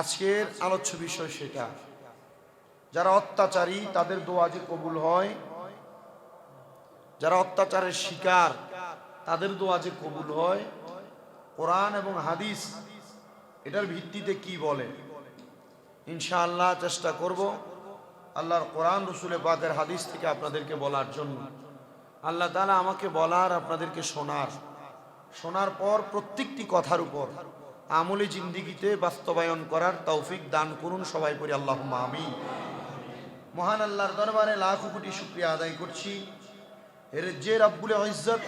আজকের আলোচ্য বিষয় সেটা। যারা অত্যাচারী, তাদের দোয়া যে কবুল হয়। যারা অত্যাচারের শিকার, তাদের দোয়া যে কবুল হয়। কোরআন এবং হাদিস, এটার ভিত্তিতে কি বলে? ইনশাআল্লাহ চেষ্টা করব আল্লাহর কোরআন রসুলে বাদের হাদিস থেকে আপনাদেরকে বলার জন্য। আল্লাহ তালা আমাকে বলার, আপনাদেরকে শোনার। শোনার পর প্রত্যেকটি কথার উপর আমলি জিন্দিগিতে বাস্তবায়ন করার তৌফিক দান করুন সবাই করি আল্লাহ আমি মহান আল্লাহর দরবারে লাখ কোটি শুক্রিয়া আদায় করছি। এর যে রাব্বুল ইজ্জত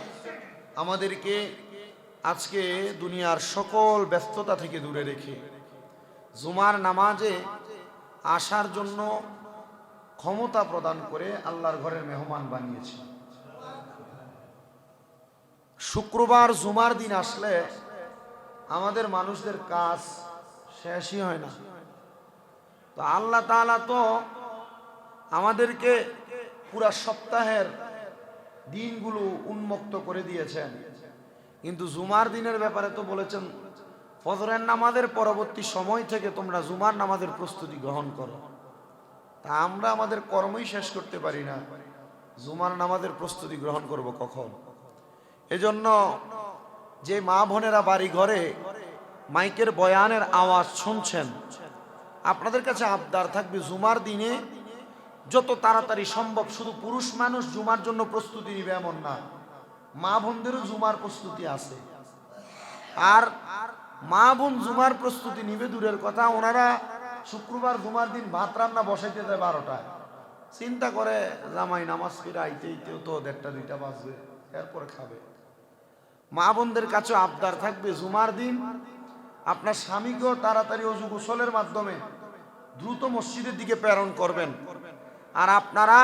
আমাদেরকে আজকে দুনিয়ার সকল ব্যস্ততা থেকে দূরে রেখে, জুমার নামাজে আসার জন্য ক্ষমতা প্রদান করে আল্লাহর ঘরের মেহমান বানিয়েছে। শুক্রবার জুমার দিন আসলে আমাদের মানুষদের কাজ শেষই হয় না। তো আল্লাহ তাআলা তো আমাদেরকে পুরা সপ্তাহের দিনগুলো উন্মুক্ত করে দিয়েছেন। কিন্তু জুমার দিনের ব্যাপারে তো বলেছেন, ফজরের নামাজের পরবর্তী সময় থেকে তোমরা জুমার নামাজের প্রস্তুতি গ্রহণ করো। তা আমরা আমাদের কর্মই শেষ করতে পারি না। জুমার নামাজের প্রস্তুতি গ্রহণ করব কখন? এজন্য যে মা বোনেরা বাড়ি ঘরে মাইকের বয়ানের আওয়াজ শুনছেন, আপনাদের কাছে আবদার থাকবে জুমার দিনে যত তাড়াতাড়ি সম্ভব, শুধু পুরুষ মানুষ জুমার জন্য প্রস্তুতি নিবে এমন না, মা বোনদেরও জুমার প্রস্তুতি আছে। আর মা বোন জুমার প্রস্তুতি নিবে দূরের কথা, ওনারা শুক্রবার জুমার দিন ভাত রান্না বসাইতে দেয় বারোটায়। চিন্তা করে, জামাই নামাজ ফিরে আইতে আইতেও তো দেড়টা, দুইটা বাজবে, এরপরে খাবে। মা বোনদের কাছে আবদার থাকবে জুমার দিন। আপনার স্বামীকেও তাড়াতাড়ি অজু গোসলের মাধ্যমে দ্রুত মসজিদের দিকে প্রেরণ করবেন। আর আপনারা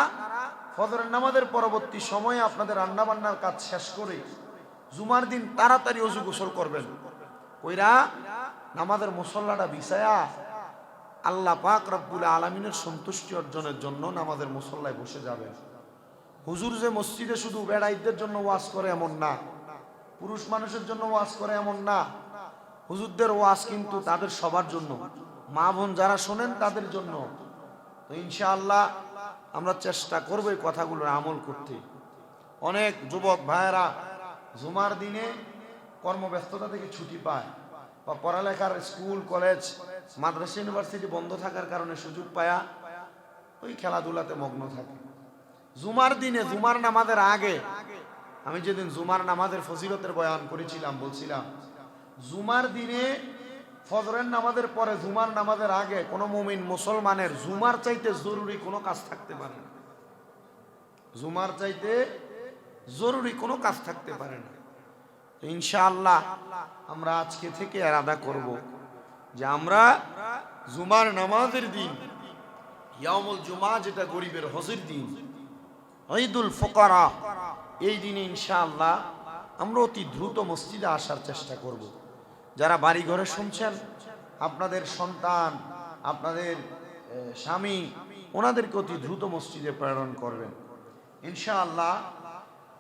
ফজরের নামাজের পরবর্তী সময়ে আপনাদের রান্না বান্নার কাজ শেষ করে জুমার দিন তাড়াতাড়ি অজু গোসল করবেন। কইরা নামাজের মুসল্লাটা বিছায়া আল্লাহ পাক রব্বুল আলমিনের সন্তুষ্টি অর্জনের জন্য নামাজের মুসল্লায় বসে যাবেন। হুজুর যে মসজিদে শুধু বেড়াইদের জন্য ওয়াজ করে এমন না। পুরুষ মানুষের জন্য ওয়াজ করে এমন না। হুজুরদের ওয়াজ কিন্তু তাদের সবার জন্য। মা বোন যারা শোনেন তাদের জন্য। তো ইনশাআল্লাহ আমরা চেষ্টা করব এই কথাগুলোর আমল করতে। অনেক যুবক ভাইয়েরা জুমার দিনে কর্মব্যস্ততা থেকে ছুটি পায় বা পড়ালেখার স্কুল, কলেজ, মাদ্রাসা, ইউনিভার্সিটি বন্ধ থাকার কারণে সুযোগ পায়া ওই খেলাধুলাতে মগ্ন থাকে। জুমার দিনে জুমার নামাজের আগে আমি যেদিন জুমার নামাজের ফজিলতের বয়ান করেছিলাম, বলছিলাম, জুমার দিনে ফজরের নামাজের পরে জুমার নামাজের আগে কোনো মুমিন মুসলমানের জুমার চাইতে জরুরি কোনো কাজ থাকতে পারে না। জুমার চাইতে জরুরি কোনো কাজ থাকতে পারে না। ইনশাআল্লাহ আমরা আজকে থেকে আলাদা করব যে আমরা জুমার নামাজের দিন ইয়ামুল জুমা যেটা গরিবের হজের দিন, ঈদুল ফোকারা এই দিনে ইনশাআল্লাহ আমরা অতি দ্রুত মসজিদে আসার চেষ্টা করব। যারা বাড়ি ঘরে শুনছেন, আপনাদের সন্তান, আপনাদের স্বামী, ওনাদেরকে অতি দ্রুত মসজিদে প্রেরণ করবেন ইনশাআল্লাহ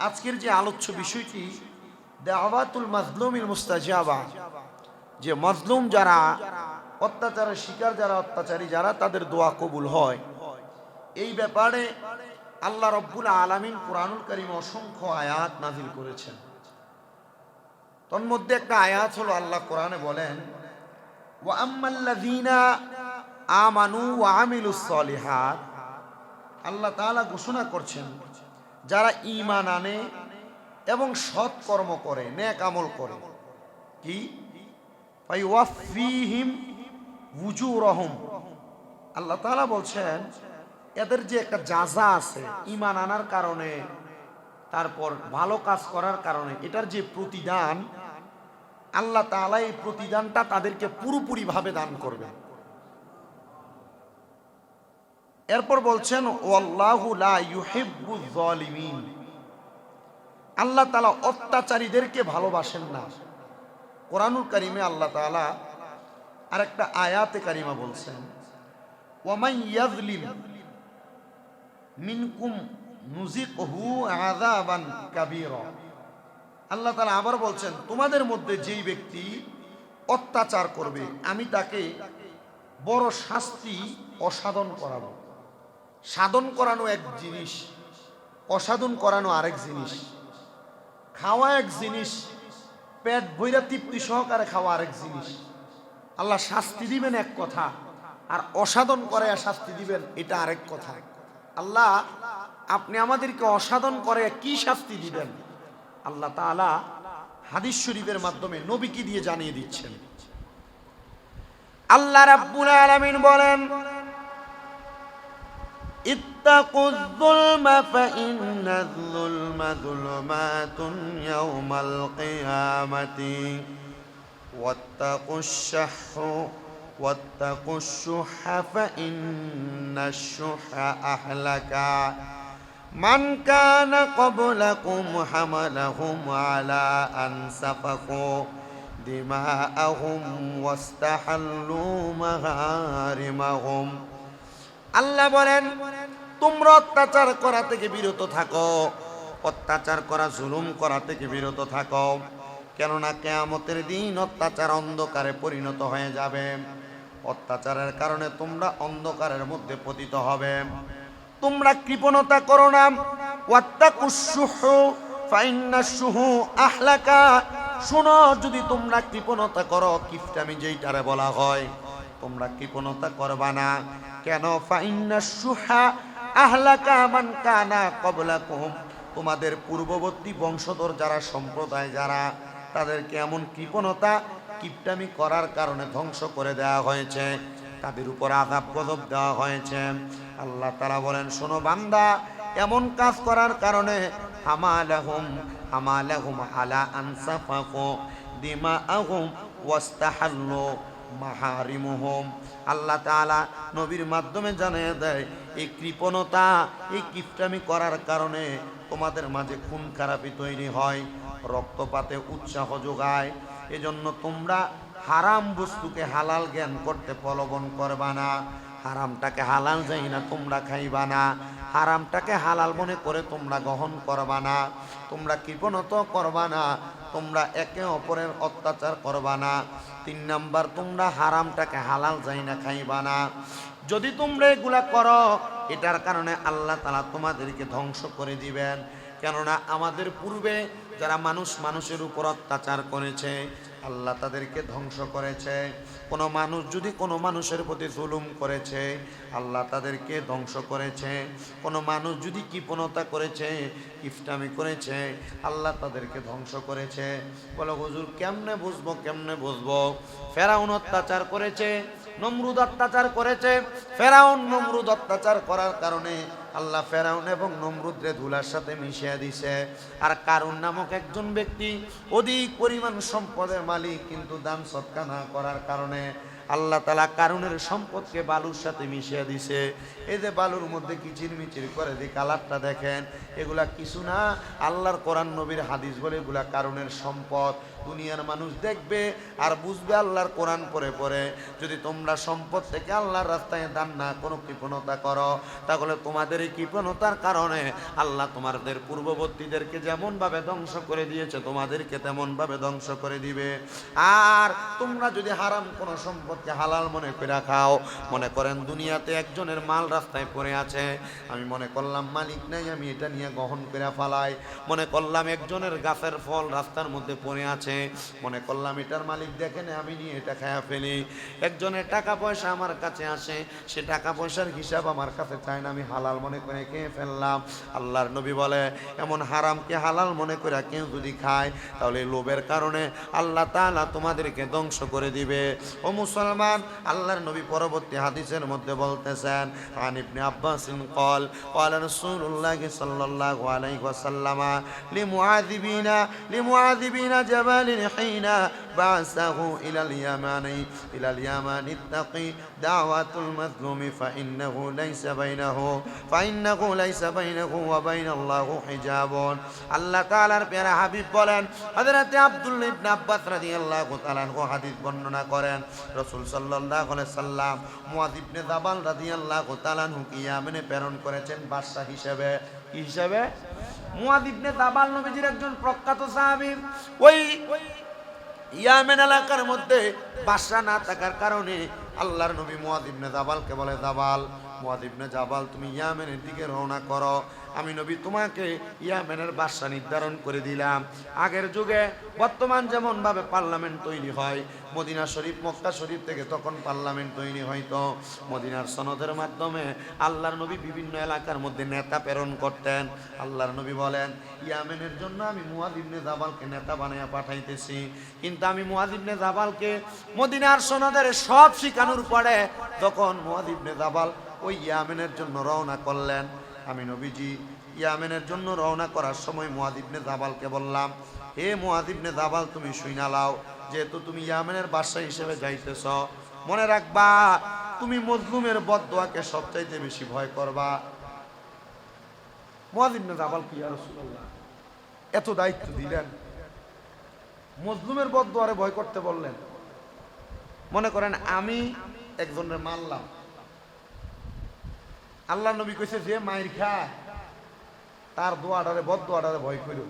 আজকের যে আলোচ্য বিষয়টি, দাওয়াতুল মাজলুমিল মুস্তাজাবা, যে মজলুম যারা, অত্যাচারের শিকার যারা, অত্যাচারী যারা, তাদের দোয়া কবুল হয় এই ব্যাপারে আল্লাহ রব্বুল আলামিন কোরআনুল করিম অসংখ্য আয়াত নাজিল করেছেন। তন্মধ্যে একটা আয়াত হলো আল্লাহ কোরআনে বলেন আমানু আল্লাহ তাআলা ঘোষণা করছেন, যারা ঈমান আনে এবং সৎ কর্ম করে, নেক আমল করে, কি? উজুরহুম। আল্লাহ তাআলা বলছেন এদের যে একটা যাজা আছে ইমান আনার কারণে, তারপর ভালো কাজ করার কারণে, এটার যে প্রতিদান, আল্লাহ তাআলা এই প্রতিদানটা তাদেরকে পুরোপুরি ভাবে দান করবে। এরপর বলছেন আল্লাহ তাআলা অত্যাচারীদেরকে ভালোবাসেন না। কোরআনুল কারিমে আল্লাহ তাআলা আরেকটা আয়াতে কারিমা বলছেন মিনকুম নুজিকহু আযাবান কাবীরা। আল্লাহ তাআলা আবার বলছেন, তোমাদের মধ্যে যেই ব্যক্তি অত্যাচার করবে, আমি তাকে বড় শাস্তি অসাধন করানো সাধন করানো এক জিনিস, অসাধন করানো আরেক জিনিস, খাওয়া এক জিনিস, পেট বইরা তৃপ্তি সহকারে খাওয়া আরেক জিনিস। আল্লাহ শাস্তি দিবেন এক কথা, আর অসাধন করে শাস্তি দিবেন এটা আরেক কথা। আল্লাহ, আপনি আমাদেরকে অসাধন করে কি শাস্তি দিবেন? আল্লাহ তালা হাদিস শরীফের মাধ্যমে নবীকে দিয়ে জানিয়ে দিচ্ছেন। আল্লাহ রাব্বুল আলামিন বলেন, ইত্তাকুয যুলমা ফাইন্না যুলমা যুলমাতুন ইয়াওমাল কিয়ামাতি, ওয়াত্তাকুশ শাহরু واتقوا الشح فإن الشح أهلك من كان قبلكم حملهم على أن سفكوا دماءهم واستحلوا مهارمهم আল্লাহ বলেন তোমরা অত্যাচার করা থেকে বিরত থাকো অত্যাচার করা জুলুম করা থেকে বিরত থাকো কেননা কেয়ামতের দিন অত্যাচার অন্ধকারে পরিণত হয়ে যাবে অত্যাচারের কারণে তোমরা অন্ধকারের মধ্যে পতিত হবে। তোমরা কৃপণতা করো না। আহলাকা। শোনো, যদি তোমরা কৃপণতা করো কিফটামি যেইটারে বলা হয়, তোমরা কৃপণতা করবা না। কেন? ফাইন্না সুহা আহলাকা মান কানা কবলাকুম। তোমাদের পূর্ববর্তী বংশধর যারা সম্প্রদায়, যারা তাদেরকে এমন কৃপণতা কিপটামি করার কারণে ধ্বংস করে দেওয়া হয়েছে। তাদের উপর আঘাত গজব দেওয়া হয়েছে। আল্লাহ তারা বলেন, শোনো বান্দা, এমন কাজ করার কারণে হামালাহুম হামালাহুম আলা আনসাফাকু দিমাআহুম ওয়াস্তাহাল্লু মাহারিমুহুম। আল্লাহ তাআলা নবীর মাধ্যমে জানিয়ে দেয়, এই কৃপণতা, এই কিপটামি করার কারণে তোমাদের মাঝে খুন খারাপি তৈরি হয়, রক্তপাতে উৎসাহ যোগায় এজন্য তোমরা হারাম বস্তুকে হালাল জ্ঞান করতে প্রলোভন করবা না। হারামটাকে হালাল যাই না, তোমরা খাইবা না। হারামটাকে হালাল মনে করে তোমরা গ্রহণ করবা না। তোমরা কৃপণত করবা না। তোমরা একে অপরের অত্যাচার করবা না। তিন নাম্বার, তোমরা হারামটাকে হালাল যাই না, খাইবা না। যদি তোমরা এগুলা করো, এটার কারণে আল্লাহ তালা তোমাদেরকে ধ্বংস করে দিবেন। কেননা আমাদের পূর্বে যারা মানুষ মানুষের উপর অত্যাচার করেছে, আল্লাহ তাদেরকে ধ্বংস করেছে। কোনো মানুষ যদি কোনো মানুষের প্রতি জুলুম করেছে, আল্লাহ তাদেরকে ধ্বংস করেছে। কোনো মানুষ যদি কৃপণতা করেছে ইফটামি করেছে, আল্লাহ তাদেরকে ধ্বংস করেছে। বলো, হুজুর, কেমনে বুঝব কেমনে বুঝব? ফেরাউন অত্যাচার করেছে, নমরুদ অত্যাচার করেছে। ফেরাউন নমরুদ অত্যাচার করার কারণে আল্লাহ ফেরাউন এবং নমরুদ্রে ধুলার সাথে মিশিয়ে দিছে। আর কারুন নামক একজন ব্যক্তি অধিক পরিমাণ সম্পদের মালিক, কিন্তু দান সৎকা না করার কারণে আল্লাহ তালা কারুনের সম্পদকে বালুর সাথে মিশিয়ে দিছে। এই যে বালুর মধ্যে কিচির মিচির করে যে কালারটা দেখেন, এগুলা কিছু না। আল্লাহর কোরআন নবীর হাদিস বলে এগুলা কারুনের সম্পদ। দুনিয়ার মানুষ দেখবে আর বুঝবে আল্লাহর কোরআন পরে পরে যদি তোমরা সম্পদ থেকে আল্লাহর রাস্তায় দান না, কোনো কৃপণতা করো, তাহলে তোমাদের এই কৃপণতার কারণে আল্লাহ তোমাদের পূর্ববর্তীদেরকে যেমনভাবে ধ্বংস করে দিয়েছে, তোমাদেরকে তেমনভাবে ধ্বংস করে দিবে। আর তোমরা যদি হারাম কোনো সম্পদকে হালাল মনে করে খাও, মনে করেন দুনিয়াতে একজনের মাল রাস্তায় পড়ে আছে, আমি মনে করলাম মালিক নাই, আমি এটা নিয়ে গ্রহণ করে ফালাই। মনে করলাম একজনের গাছের ফল রাস্তার মধ্যে পড়ে আছে মনে করলাম এটার মালিক দেখেন আমি নিয়ে এটা খায়া ফেলি একজনের টাকা পয়সা আমার কাছে আসে সে টাকা পয়সার হিসাব আমার কাছে চায় না আমি হালাল মনে করে খেয়ে ফেললাম আল্লাহর নবী বলে এমন হারামকে হালাল মনে করে কেউ যদি খায় তাহলে এই লোভের কারণে আল্লাহ তাআলা তোমাদেরকে ধ্বংস করে দিবে ও মুসলমান আল্লাহর নবী পরবর্তী হাদিসের মধ্যে বলতেছেন আন ইবনে আব্বাস قال قال رسول الله صلى الله عليه وسلم لمعاذبين لمعاذبين جبل جبال بعثه إلى اليمن إلى اليمن اتقي دعوة المظلوم فإنه ليس بينه فإنه ليس بينه وبين الله حجاب আল্লাহ তাআলার পেয়ারা হাবিব বলেন হযরতে আব্দুল্লাহ ইবনে আব্বাস রাদিয়াল্লাহু তাআলা আনহু হাদিস বর্ণনা করেন রাসূল সাল্লাল্লাহু আলাইহি সাল্লাম মুয়ায ইবনে জাবাল রাদিয়াল্লাহু তাআলা আনহু কি ইয়ামেনে প্রেরণ করেছেন বাদশা হিসেবে কি হিসেবে মুয়ায ইবনে জাবাল নবীজির একজন প্রখ্যাত সাহাবী ওই ইয়ামেন এলাকার মধ্যে বাসা না থাকার কারণে আল্লাহর নবী মুয়াদ দাবালকে বলে জাবাল। মুয়াদ ইবনে জাবাল, তুমি ইয়ামেনের দিকে রওনা করো। আমি নবী তোমাকে ইয়ামেনের বাসা নির্ধারণ করে দিলাম। আগের যুগে বর্তমান যেমন ভাবে পার্লামেন্ট তৈরি হয়, মদিনা শরীফ, মক্কা শরীফ থেকে তখন পার্লামেন্ট তৈরি হয়তো। মদিনার সনদের মাধ্যমে আল্লাহর নবী বিভিন্ন এলাকার মধ্যে নেতা প্রেরণ করতেন। আল্লাহর নবী বলেন, ইয়ামেনের জন্য আমি মুয়াদ ইবনে জাবালকে নেতা বানাইয়া পাঠাইতেছি। কিন্তু আমি মুয়াদ ইবনে জাবালকে মদিনার সনদের সব শিখানোর পরে তখন মুয়াদ ইবনে জাবাল ওই ইয়ামেনের জন্য রওনা করলেন। আমি নবীজি, ইয়ামেনের জন্য রওনা করার সময় মুয়াদ ইবনে জাবালকে বললাম, হে মুয়াদ ইবনে জাবাল, তুমি শুইনা লাও। যেহেতু তুমি ইয়ামেনের বাদশা হিসেবে যাইতেছ, মনে রাখবা, তুমি মজলুমের বদদোয়াকে সবচাইতে বেশি ভয় করবা। মুয়াদ ইবনে জাবাল কি রাসূলুল্লাহ? এত দায়িত্ব দিলেন। মজলুমের বদদোয়ারে ভয় করতে বললেন। মনে করেন, আমি একজনের মারলাম। আল্লাহ নবী কইছে যে, মায়ের খায় তার দোয়াডারে বদ দোয়াডারে ভয় করো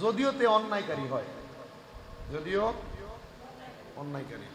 যদিও তে অন্যায়কারী হয়। যদিও অন্যায়কারী